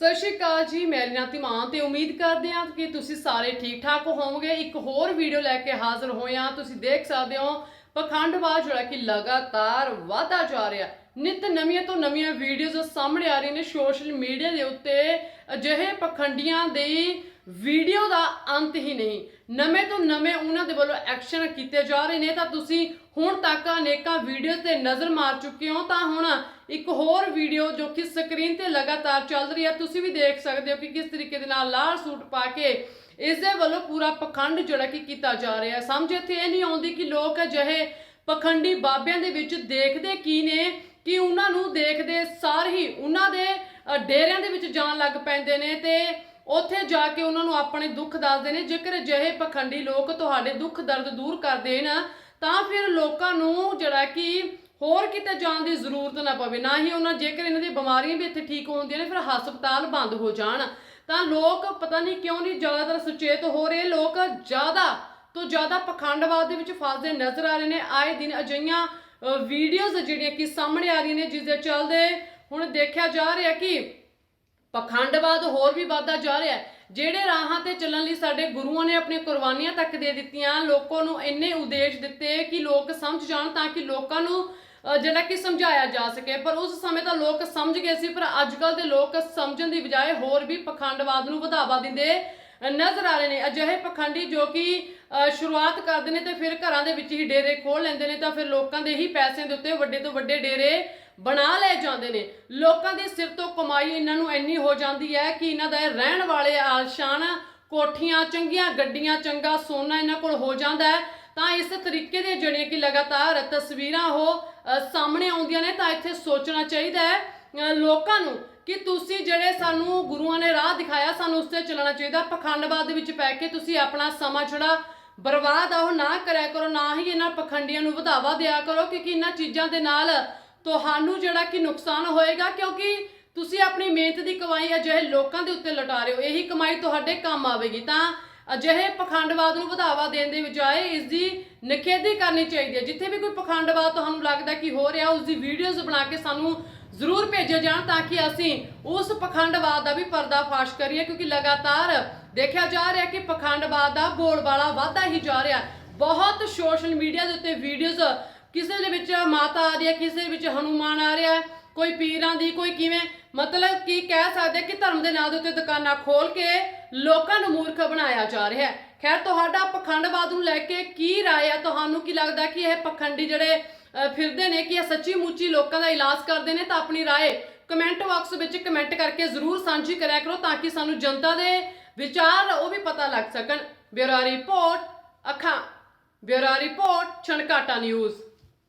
ਸਤਿ ਸ਼੍ਰੀ ਅਕਾਲ ਜੀ ਮੇਰੀ ਨਾਂ ਧੀਮਾਨ ਤੇ ਉਮੀਦ ਕਰਦੇ ਹਾਂ ਕਿ ਤੁਸੀਂ ਸਾਰੇ ਠੀਕ ਠਾਕ ਹੋਵੋਗੇ। ਇੱਕ ਹੋਰ ਵੀਡੀਓ ਲੈ ਕੇ ਹਾਜ਼ਰ ਹੋਏ ਹਾਂ। ਤੁਸੀਂ ਦੇਖ ਸਕਦੇ ਹੋ ਪਖੰਡਵਾਦ ਜਿਹੜਾ ਕਿ ਲਗਾਤਾਰ ਵਾਧਾ ਜਾ ਰਿਹਾ। ਨਿਤ ਨਵੀਆਂ ਤੋਂ ਨਵੀਆਂ ਵੀਡੀਓਜ਼ ਸਾਹਮਣੇ ਆ ਰਹੀਆਂ ਨੇ ਸੋਸ਼ਲ ਮੀਡੀਆ ਦੇ ਉੱਤੇ। ਅਜਿਹੇ ਪਖੰਡੀਆਂ ਦੀ ਵੀਡੀਓ ਦਾ ਅੰਤ ਹੀ ਨਹੀਂ। ਨਵੇਂ ਤੋਂ ਨਵੇਂ ਉਹਨਾਂ ਦੇ ਵੱਲੋਂ ਐਕਸ਼ਨ ਕੀਤੇ ਜਾ ਰਹੇ ਨੇ। ਤਾਂ ਤੁਸੀਂ ਹੁਣ ਤੱਕ ਅਨੇਕਾਂ ਵੀਡੀਓਜ਼ ਤੇ ਨਜ਼ਰ ਮਾਰ ਚੁੱਕੇ ਹੋ। ਤਾਂ ਹੁਣ ਇੱਕ ਹੋਰ ਵੀਡੀਓ ਜੋ ਕਿ ਸਕਰੀਨ ਤੇ ਲਗਾਤਾਰ ਚੱਲ ਰਹੀ ਹੈ। ਤੁਸੀਂ ਵੀ ਦੇਖ ਸਕਦੇ ਹੋ ਕਿ ਕਿਸ ਤਰੀਕੇ ਦੇ ਨਾਲ ਲਾਲ ਸੂਟ ਪਾ ਕੇ ਇਸ ਦੇ ਵੱਲੋਂ ਪੂਰਾ ਪਖੰਡ ਜਿਹੜਾ ਕਿ ਕੀਤਾ ਜਾ ਰਿਹਾ ਹੈ। ਸਮਝ ਇੱਥੇ ਇਹ ਨਹੀਂ ਆਉਂਦੀ ਕਿ ਲੋਕ ਅਜਿਹੇ ਪਖੰਡੀ ਬਾਬਿਆਂ ਦੇ ਵਿੱਚ ਦੇਖਦੇ ਕੀ ਨੇ, ਕਿ ਉਹਨਾਂ ਨੂੰ ਦੇਖਦੇ ਸਾਰ ਹੀ ਉਹਨਾਂ ਦੇ ਡੇਰਿਆਂ ਦੇ ਵਿੱਚ ਜਾਣ ਲੱਗ ਪੈਂਦੇ ਨੇ ਤੇ ਉੱਥੇ ਜਾ ਕੇ ਉਹਨਾਂ ਨੂੰ ਆਪਣੇ ਦੁੱਖ ਦੱਸਦੇ ਨੇ। ਜੇਕਰ ਅਜਿਹੇ ਪਖੰਡੀ ਲੋਕ ਤੁਹਾਡੇ ਦੁੱਖ ਦਰਦ ਦੂਰ ਕਰ ਦੇਣ ਤਾਂ ਫਿਰ ਲੋਕਾਂ ਨੂੰ ਜਿਹੜਾ ਕਿ ਹੋਰ ਕਿਤੇ ਜਾਣ ਦੀ ਜ਼ਰੂਰਤ ਨਾ ਪਵੇ, ਨਾ ਹੀ ਉਹਨਾਂ ਜੇਕਰ ਇਹਨਾਂ ਦੀਆਂ ਬਿਮਾਰੀਆਂ ਵੀ ਇੱਥੇ ਠੀਕ ਹੁੰਦੀਆਂ ਨੇ, ਫਿਰ ਹਸਪਤਾਲ ਬੰਦ ਹੋ ਜਾਣ। ਤਾਂ ਲੋਕ ਪਤਾ ਨਹੀਂ ਕਿਉਂ ਨਹੀਂ ਜ਼ਿਆਦਾਤਰ ਸੁਚੇਤ ਹੋ ਰਹੇ, ਲੋਕ ਜ਼ਿਆਦਾ ਤੋਂ ਜ਼ਿਆਦਾ ਪਖੰਡਵਾਦ ਦੇ ਵਿੱਚ ਫਸਦੇ ਨਜ਼ਰ ਆ ਰਹੇ ਨੇ। ਆਏ ਦਿਨ ਅਜਈਆਂ ਵੀਡੀਓਜ਼ ਜਿਹੜੀਆਂ ਕਿ ਸਾਹਮਣੇ ਆ ਰਹੀਆਂ ਨੇ, ਜਿਸ ਦੇ ਚੱਲਦੇ ਹੁਣ ਦੇਖਿਆ ਜਾ ਰਿਹਾ ਕਿ ਪਖੰਡਵਾਦ ਹੋਰ ਵੀ ਵੱਧਦਾ ਜਾ ਰਿਹਾ ਹੈ। ਜਿਹੜੇ ਰਾਹਾਂ ਤੇ ਚੱਲਣ ਲਈ ਸਾਡੇ ਗੁਰੂਆਂ ਨੇ ਆਪਣੀਆਂ ਕੁਰਬਾਨੀਆਂ ਤੱਕ ਦੇ ਦਿੱਤੀਆਂ, ਲੋਕਾਂ ਨੂੰ ਇੰਨੇ ਉਦੇਸ਼ ਦਿੱਤੇ ਕਿ ਲੋਕ ਸਮਝ ਜਾਣ ਤਾਂ ਕਿ ਲੋਕਾਂ ਨੂੰ ਜਿਹੜਾ ਕਿ ਸਮਝਾਇਆ ਜਾ ਸਕੇ, ਪਰ ਉਸ ਸਮੇਂ ਤਾਂ ਲੋਕ ਸਮਝ ਗਏ ਸੀ, ਪਰ ਅੱਜ ਕੱਲ ਦੇ ਲੋਕ ਸਮਝਣ ਦੀ ਬਜਾਏ ਹੋਰ ਵੀ ਪਖੰਡਵਾਦ ਨੂੰ ਵਧਾਵਾ ਦਿੰਦੇ ਨਜ਼ਰ ਆ ਰਹੇ ਨੇ। ਅਜਿਹੇ ਪਖੰਡੀ ਜੋ ਕਿ ਸ਼ੁਰੂਆਤ ਕਰਦੇ ਨੇ ਤੇ ਫਿਰ ਘਰਾਂ ਦੇ ਵਿੱਚ ਹੀ ਡੇਰੇ ਖੋਲ ਲੈਂਦੇ ਨੇ, ਤਾਂ ਫਿਰ ਲੋਕਾਂ ਦੇ ਹੀ ਪੈਸਿਆਂ ਦੇ ਉੱਤੇ ਵੱਡੇ ਤੋਂ ਵੱਡੇ ਡੇਰੇ ਬਣਾ ਲਏ ਜਾਂਦੇ ਨੇ। ਲੋਕਾਂ ਦੇ ਸਿਰ ਤੋਂ ਕਮਾਈ ਇਹਨਾਂ ਨੂੰ ਇੰਨੀ ਹੋ ਜਾਂਦੀ ਹੈ ਕਿ ਇਹਨਾਂ ਦਾ ਰਹਿਣ ਵਾਲੇ ਆਲਸ਼ਾਨ ਕੋਠੀਆਂ, ਚੰਗੀਆਂ ਗੱਡੀਆਂ, ਚੰਗਾ ਸੋਨਾ ਇਹਨਾਂ ਕੋਲ ਹੋ ਜਾਂਦਾ ਹੈ। ਤਾਂ ਇਸ ਤਰੀਕੇ ਦੀਆਂ ਜਿਹੜੀਆਂ ਕਿ ਲਗਾਤਾਰ ਤਸਵੀਰਾਂ ਉਹ ਸਾਹਮਣੇ ਆਉਂਦੀਆਂ ਨੇ, ਤਾਂ ਇੱਥੇ ਸੋਚਣਾ ਚਾਹੀਦਾ ਹੈ ਲੋਕਾਂ ਨੂੰ ਕਿ ਤੁਸੀਂ ਜਿਹੜੇ ਸਾਨੂੰ ਗੁਰੂਆਂ ਨੇ ਰਾਹ ਦਿਖਾਇਆ, ਸਾਨੂੰ ਉਸ ਤੇ ਚੱਲਣਾ ਚਾਹੀਦਾ। ਪਖੰਡਵਾਦ ਦੇ ਵਿੱਚ ਪੈ ਕੇ ਤੁਸੀਂ ਆਪਣਾ ਸਮਾਂ ਜਿਹੜਾ ਬਰਬਾਦ ਆ, ਉਹ ਨਾ ਕਰਿਆ ਕਰੋ, ਨਾ ਹੀ ਇਹਨਾਂ ਪਖੰਡੀਆਂ ਨੂੰ ਵਧਾਵਾ ਦਿਆ ਕਰੋ, ਕਿਉਂਕਿ ਇਹਨਾਂ ਚੀਜ਼ਾਂ ਦੇ ਨਾਲ ਤੁਹਾਨੂੰ ਜਿਹੜਾ ਕਿ ਨੁਕਸਾਨ ਹੋਏਗਾ, ਕਿਉਂਕਿ ਤੁਸੀਂ ਆਪਣੀ ਮਿਹਨਤ ਦੀ ਕਮਾਈ ਅਜਿਹੇ ਲੋਕਾਂ ਦੇ ਉੱਤੇ ਲਟਾ ਰਹੇ ਹੋ, ਇਹੀ ਕਮਾਈ ਤੁਹਾਡੇ ਕੰਮ ਆਵੇਗੀ। ਤਾਂ ਅਜਿਹੇ ਪਖੰਡਵਾਦ ਨੂੰ ਵਧਾਵਾ ਦੇਣ ਦੇ ਬਜਾਏ ਇਸ ਦੀ ਨਿਖੇਧੀ ਕਰਨੀ ਚਾਹੀਦੀ ਹੈ। ਜਿੱਥੇ ਵੀ ਕੋਈ ਪਖੰਡਵਾਦ ਤੁਹਾਨੂੰ ਲੱਗਦਾ ਕਿ ਹੋ ਰਿਹਾ ਉਸ ਦੀ ਵੀਡੀਓਜ਼ ਬਣਾ ਕੇ ਸਾਨੂੰ ਜ਼ਰੂਰ ਭੇਜੇ ਜਾਣ ਤਾਂ ਕਿ ਅਸੀਂ ਉਸ ਪਖੰਡਵਾਦ ਦਾ ਵੀ ਪਰਦਾਫਾਸ਼ ਕਰੀਏ, ਕਿਉਂਕਿ ਲਗਾਤਾਰ ਦੇਖਿਆ ਜਾ ਰਿਹਾ ਕਿ ਪਖੰਡਵਾਦ ਦਾ ਬੋਲਬਾਲਾ ਵਧਦਾ ਹੀ ਜਾ ਰਿਹਾ। ਬਹੁਤ ਸੋਸ਼ਲ ਮੀਡੀਆ ਦੇ ਉੱਤੇ ਵੀਡੀਓਜ਼ ਕਿਸੇ ਦੇ ਵਿੱਚ ਮਾਤਾ ਆ ਰਹੀ ਹੈ, ਕਿਸੇ ਵਿੱਚ ਹਨੂਮਾਨ ਆ ਰਿਹਾ ਕੋਈ ਪੀਰਾਂ ਦੀ, ਕੋਈ ਕਿਵੇਂ, ਮਤਲਬ ਕੀ ਕਹਿ ਸਕਦੇ ਕਿ ਧਰਮ ਦੇ ਨਾਂ ਦੇ ਉੱਤੇ ਦੁਕਾਨਾਂ ਖੋਲ ਕੇ ਲੋਕਾਂ ਨੂੰ ਮੂਰਖ ਬਣਾਇਆ ਜਾ ਰਿਹਾ ਹੈ। ਖੈਰ, ਤੁਹਾਡਾ ਪਖੰਡਵਾਦ ਨੂੰ ਲੈ ਕੇ ਕੀ ਰਾਏ ਹੈ ਤੁਹਾਨੂੰ ਕੀ ਲੱਗਦਾ ਕਿ ਇਹ ਪਖੰਡੀ ਜਿਹੜੇ ਫਿਰਦੇ ਨੇ ਕਿ ਇਹ ਸੱਚੀ ਮੁੱਚੀ ਲੋਕਾਂ ਦਾ ਇਲਾਜ ਕਰਦੇ ਨੇ ਤਾਂ ਆਪਣੀ ਰਾਏ ਕਮੈਂਟ ਬਾਕਸ ਵਿੱਚ ਕਮੈਂਟ ਕਰਕੇ ਜ਼ਰੂਰ ਸਾਂਝੀ ਕਰਿਆ ਕਰੋ ਤਾਂ ਕਿ ਸਾਨੂੰ ਜਨਤਾ ਦੇ ਵਿਚਾਰ ਉਹ ਵੀ ਪਤਾ ਲੱਗ ਸਕਣ। ਬਿਊਰੋ ਰਿਪੋਰਟ, ਅੱਖਾਂ। Bureau report, Chhankata news.